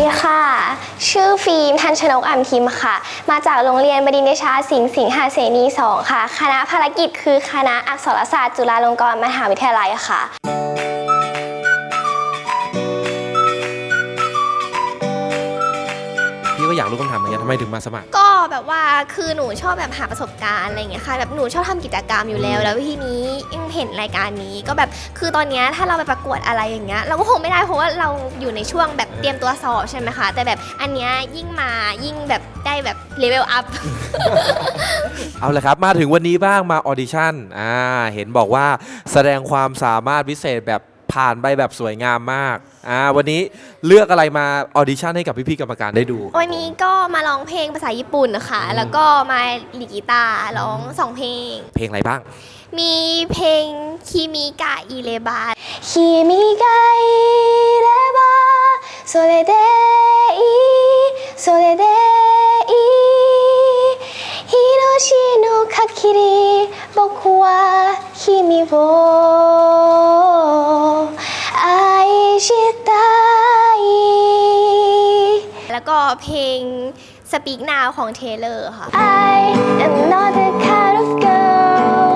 ดีค่ะ ชื่อฟิล์มทันชนกอ่ำทิมค่ะ มาจากโรงเรียนบดินทร์เดชาสิงห์สิงหาเสนี2ค่ะ คณะภารกิจคือคณะอักษรศาสตร์จุฬาลงกรณ์มหาวิทยาลัยค่ะ อยากรู้คำถามเหมือนกันทำไมถึงมาสมัคร ก็แบบว่าคือหนูชอบแบบหาประสบการณ์อะไรอย่างเงี้ยค่ะแบบหนูชอบทำกิจกรรมอยู่แล้ว แล้วทีนี้ยังเห็นรายการนี้ ก็แบบคือตอนเนี้ยถ้าเราไปประกวดอะไรอย่างเงี้ยเราก็คงไม่ได้เพราะว่าเราอยู่ในช่วงแบบเตรียมตัวสอบใช่ไหมคะแต่แบบอันเนี้ยยิ่งมายิ่งแบบได้แบบเลเวลอัพ เอาละครับ มาถึงวันนี้บ้างมาออดิชั่นอ่าเห็นบอกว่าแสดงความสามารถพิเศษแบบ ผ่านไปแบบสวยงามมากอ่าวันนี้เลือกอะไรมาออดิชั่นให้กับพี่ๆกรรมการได้ดู วันนี้ก็มาร้องเพลงภาษาญี่ปุ่นค่ะ แล้วก็มาลีดกีตาร์ร้องสองเพลง เพลงอะไรบ้าง มีเพลงคิมิกะอิเลบาคิมิกะอิเลบาそれでいいそれでいい日の日の限り僕は君を ก็เพลง Speak Now ของ Taylor ค่ะ I am not the kind of girl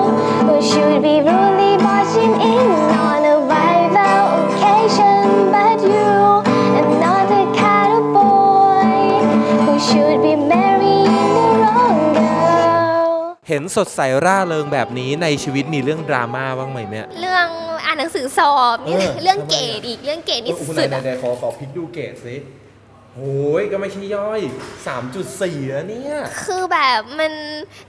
who should be really barging in on a rival occasion but you am not the kind of boy who should be marrying the wrong girl เห็นสดใสร่าเริงแบบนี้ในชีวิตมีเรื่องดราม่าบ้างไหมเนี่ย เรื่องอ่านหนังสือสอบนี่เออเรื่องทำไมเกรดอะ อีกเรื่องเกรดนี่สุดๆอะขอขอพลิกดูเกตสิ โอ้ยก็ไม่ใช่ย่อย 3.4แล้วเนี่ย คือแบบมัน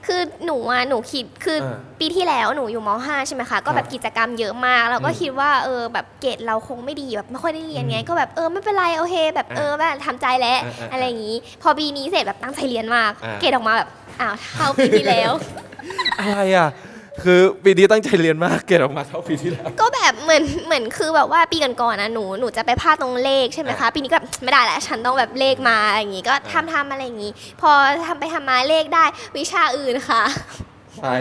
คือหนูอะหนูคิดคือเออปีที่แล้วหนูอยู่ม .5 ใช่ไหมคะก็แบบกิจกรรมเยอะมากแล้วก็อืมคิดว่าเออแบบเกรดเราคงไม่ดีแบบไม่ค่อยได้เรียนไงก็แบบเออไม่เป็นไรโอเคแบบเออแบบทำใจแล้วอะอะอะไรอย่างนี้ พอปีนี้เสร็จแบบตั้งใจเรียนมาก อะเกรดออกมาแบบอ้าวเท่าปีที่แล้ว อะไรอะ คือปีนี้ตั้งใจเรียนมากเกรดออกมาเท่าปีที่แล้ว ก็แบบเห มือนเหมือนคือแบบว่าปีก่อนๆนะหนูหนูจะไปพลาดตรงเลขใช่ไหมคะ ปีนี้ก็แบบไม่ได้แล้วฉันต้องแบบเลขมาอะไรอย่างงี้ก็ทำทำอะไรอย่างงี้ พอทำไปทำมาเลขได้วิชาอื่นค่ะใช่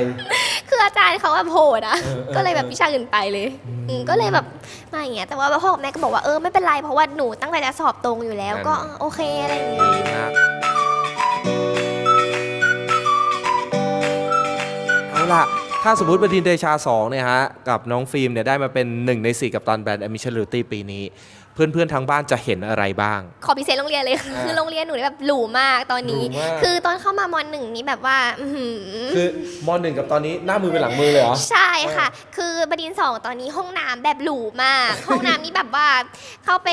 คืออาจารย์เขาแบบโหดอะเออเออก็เลยแบบวิชาอื่นไปเลยอืมก็เลยแบบมาอย่างเงี้ยแต่ว่าพ่อกับแม่ก็บอกว่าเออไม่เป็นไรเพราะว่าหนูตั้งใจจะสอบตรงอยู่แล้ว ก็เออโอเคอะไรอย่างเงี้ย ดีมากเอาล่ะ ถ้าสมมติบดินเดชา2เนี่ยฮะกับน้องฟิล์มเนี่ยได้มาเป็นหนึ่งในสี่กับตันแบรนด์ Admission Loyalty ปีนี้ เพื่อนๆทางบ้านจะเห็นอะไรบ้าง ขอพิเศษโรงเรียนเลยคือคือโรงเรียนหนูเนี่ยแบบหรูมากตอนนี้ หรูมาก คือตอนเข้ามามหนึ่งนี้แบบว่าอื้อหือ คือมหนึ่งกับตอนนี้หน้ามือเป็นหลังมือเลยเหรอ ใช่ค่ะ คือบดินทร์สองตอนนี้ห้องน้ำแบบหรูมาก ห้องน้ำนี่แบบว่าเข้าไป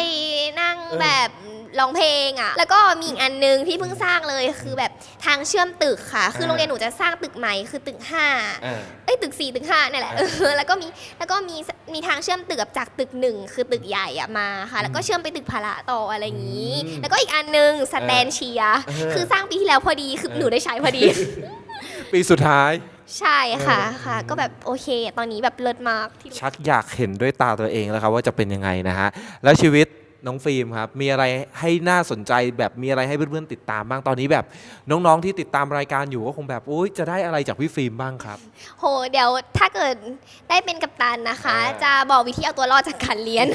นั่งเออ แบบร้องเพลงอะ แล้วก็มีอีกอันนึงที่เพิ่งสร้างเลยคือแบบทางเชื่อมตึกค่ะ คือโรงเรียนหนูจะสร้างตึกใหม่คือตึกห้าอ่า เอ้ยตึกสี่ตึกห้านี่นแหละอ่าเออแล้วก็มีแล้วก็มีมีทางเชื่อมตึกกับจากตึกหนึ่งคือตึกใหญ่อะมาค่ะ แล้วก็เชื่อมไปตึกพละต่ออะไรอย่างนี้ อืมแล้วก็อีกอันนึงสแตนเชียร์เออ คือสร้างปีที่แล้วพอดีคือเออหนูได้ใช้พอดี ปีสุดท้าย ใช่ค่ะเออค่ะ ก็แบบโอเค ตอนนี้แบบเลิศมากที่ ชักอยากเห็นด้วยตาตัวเองแล้วครับว่าจะเป็นยังไงนะฮะ แล้วชีวิต น้องฟิล์มครับ มีอะไรให้น่าสนใจแบบมีอะไรให้เพื่อนๆติดตามบ้างตอนนี้แบบ น้องๆที่ติดตามรายการอยู่ก็คงแบบอุ้ยจะได้อะไรจากพี่ฟิล์มบ้างครับ โห เดี๋ยวถ้าเกิดได้เป็นกัปตันนะคะ อ่า จะบอกวิธีเอาตัวรอดจากการเรียน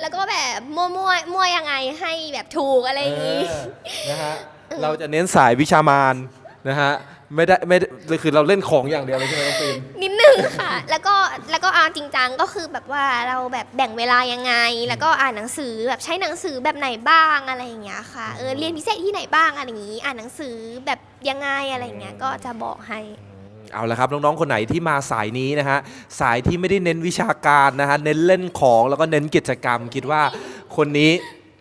แล้วก็แบบมั่วมั่วๆมั่วยังไงให้แบบถูกอะไรอย่างนี้ เออนะฮะเราจะเน้นสายวิชามานนะฮะไม่ได้ไม่ได้คือเราเล่นของอย่างเดียวเลยใช่ไหมน้องฟิล์มนิดนึง ค่ะ แล้วก็แล้วก็เอาจริงจังก็คือแบบว่าเราแบบแบ่งเวลายังไง แล้วก็อ่านหนังสือแบบใช้หนังสือแบบไหนบ้างอะไรอย่างเงี้ยค่ะเออเรียนพิเศษที่ไหนบ้างอะไรอย่างงี้ อ่านหนังสือแบบยังไงอะไรอย่างเงี้ยก็จะบอกให้ เอาละครับน้องๆคนไหนที่มาสายนี้นะฮะสายที่ไม่ได้เน้นวิชาการนะฮะเน้นเล่นของแล้วก็เน้นกิจกรรม คิดว่าคนนี้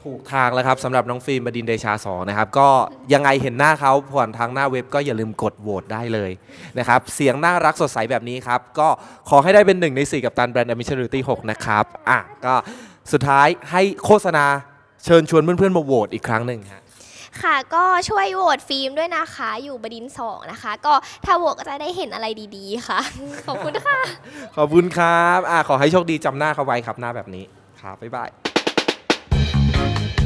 ถูกทางแล้วครับสำหรับน้องฟิล์มบดินทร์เดชาสองนะครับ ก็ยังไงเห็นหน้าเขาผ่านทางหน้าเว็บก็อย่าลืมกดโหวตได้เลยนะครับ เสียงน่ารักสดใสแบบนี้ครับ ก็ขอให้ได้เป็นหนึ่งในสี่กับตันแบรนด์ Admission Loyalty 6นะครับอะก็สุดท้ายให้โฆษณาเชิญชวนเพื่อนๆมาโหวตอีกครั้งหนึ่งฮะ ค่ะ ก็ช่วยโหวตฟิล์มด้วยนะคะ อยู่บดินทร์สองนะคะ ก็ถ้าโหวตก็จะได้เห็นอะไรดีๆค่ะ ขอบคุณค่ะ ขอบคุณครับอะขอให้โชคดีจำหน้าเขาไว้ครับหน้าแบบนี้ครับบ๊ายบาย Música